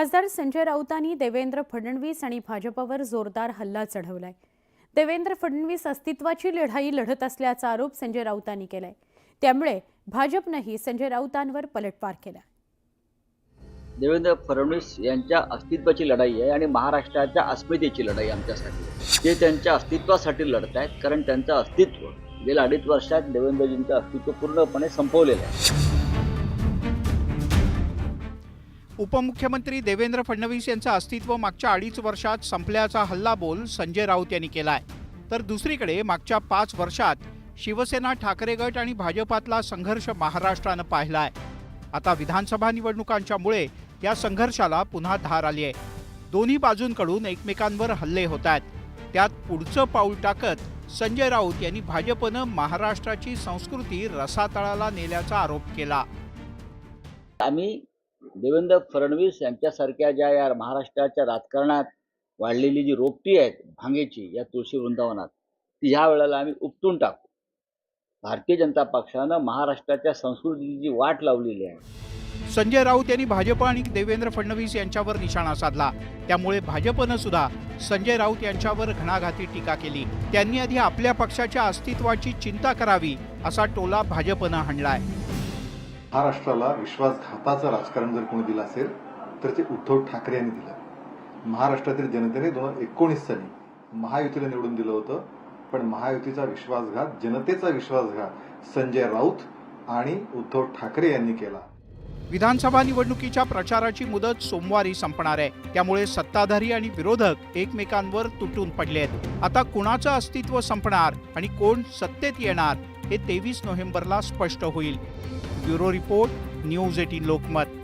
खासदार संजय राऊतांनी देवेंद्र फडणवीस आणि भाजपावर जोरदार हल्ला चढवलाय. देवेंद्र फडणवीस अस्तित्वाची लढाई लढत असल्याचा आरोप संजय राऊतांनी केलाय. त्यामुळे भाजपनंही संजय राऊतांवर पलटवार केला. देवेंद्र फडणवीस यांच्या अस्तित्वाची लढाई आहे आणि महाराष्ट्राच्या अस्मितेची लढाई आमच्यासाठी. ते त्यांच्या अस्तित्वासाठी लढत आहेत कारण त्यांचं अस्तित्व गेल्या अडीच वर्षात देवेंद्रजींचं अस्तित्व पूर्णपणे संपवलेलं आहे. उपमुख्यमंत्री देवेंद्र फडणवीस यांचं अस्तित्व मागच्या अडीच वर्षात संपल्याचा हल्लाबोल संजय राऊत यांनी केलाय. तर दुसरीकडे मागच्या पाच वर्षात शिवसेना ठाकरे गट आणि भाजपातला संघर्ष महाराष्ट्रानं पाहिलाय. आता विधानसभा निवडणुकांच्यामुळे या संघर्षाला पुन्हा धार आली आहे. दोन्ही बाजूंकडून एकमेकांवर हल्ले होत आहेत. त्यात पुढचं पाऊल टाकत संजय राऊत यांनी भाजपनं महाराष्ट्राची संस्कृती रसातळाला नेल्याचा आरोप केला. आम्ही देवेंद्र फडणवीस यांच्यासारख्या ज्या या महाराष्ट्राच्या राजकारणात वाढलेली जी रोपटी आहेत भांगेची या तुळशी वृंदावनात ती ह्या वेळेला आम्ही उपटून टाकू. भारतीय जनता पक्षानं महाराष्ट्राच्या संस्कृतीची वाट लावलेली आहे. संजय राऊत यांनी भाजप आणि देवेंद्र फडणवीस यांच्यावर निशाणा साधला. त्यामुळे भाजपनं सुद्धा संजय राऊत यांच्यावर घणाघाती टीका केली. त्यांनी आधी आपल्या पक्षाच्या अस्तित्वाची चिंता करावी असा टोला भाजपनं हाणलाय. महाराष्ट्राला विश्वासघाताचं राजकारण जर कोणी दिलं असेल तर ते उद्धव ठाकरे यांनी दिलं. महाराष्ट्रातील जनतेने दोन हजार एकोणीस साली महायुतीला निवडून दिलं होतं पण महायुतीचा विश्वासघात जनतेचा विश्वासघात संजय राऊत आणि उद्धव ठाकरे यांनी केला. विधानसभा निवडणुकीच्या प्रचाराची मुदत सोमवारी संपणार आहे. त्यामुळे सत्ताधारी आणि विरोधक एकमेकांवर तुटून पडले आहेत आता कुणाचं अस्तित्व संपणार आणि कोण सत्तेत येणार हे तेवीस नोव्हेंबरला स्पष्ट होईल. Bureau report news eighteen Lokmat.